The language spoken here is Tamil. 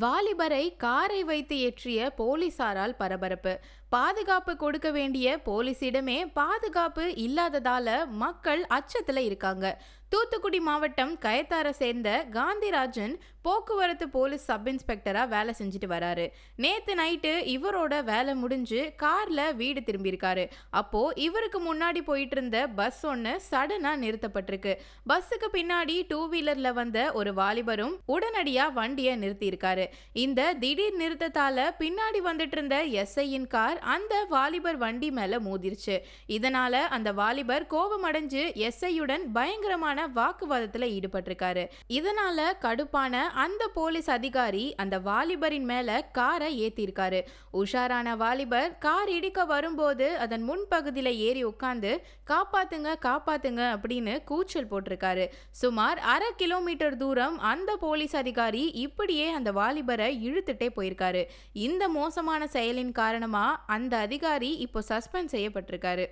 வாலிபரை காரை வைத்து ஏற்றிய போலீசாரால் பரபரப்பு. பாதுகாப்பு கொடுக்க வேண்டிய போலீசிடமே பாதுகாப்பு இல்லாததால மக்கள் அச்சத்துல இருக்காங்க. தூத்துக்குடி மாவட்டம் கயத்தாரை சேர்ந்த காந்திராஜன் போக்குவரத்து போலீஸ் சப் இன்ஸ்பெக்டராக வேலை செஞ்சுட்டு வராரு. நேற்று நைட்டு இவரோட வேலை முடிஞ்சு காரில் வீடு திரும்பியிருக்காரு. அப்போது இவருக்கு முன்னாடி போயிட்டு இருந்த பஸ் ஒன்று சடனாக நிறுத்தப்பட்டிருக்கு. பஸ்ஸுக்கு பின்னாடி டூ வீலரில் வந்த ஒரு வாலிபரும் உடனடியாக வண்டியை நிறுத்தியிருக்காரு. இந்த திடீர் நிறுத்தத்தால் பின்னாடி வந்துட்டு இருந்த எஸ்ஐயின் கார் அந்த வாலிபர் வண்டி மேலே மோதிருச்சு. இதனால் அந்த வாலிபர் கோபமடைஞ்சு எஸ்ஐயுடன் பயங்கரமான வாக்குவாதத்தில் ஈடுபட்டிருக்காரு. இதனால கடுப்பான அந்த போலீஸ் அதிகாரி அந்த வாலிபரின் மேல காரை ஏத்திருக்காரு உஷாரான வாலிபர் கார் இடிக்க வரும்போது அதன் முன்பகுதியில் ஏறி உட்காந்து காப்பாத்துங்க காப்பாத்துங்க அப்படின்னு கூச்சல் போட்டிருக்காரு. சுமார் அரை கிலோமீட்டர் தூரம் அந்த போலீஸ் அதிகாரி இப்படியே அந்த வாலிபரை இழுத்துட்டே போயிருக்காரு. இந்த மோசமான செயலின் காரணமா அந்த அதிகாரி இப்போ சஸ்பெண்ட் செய்யப்பட்டிருக்காரு.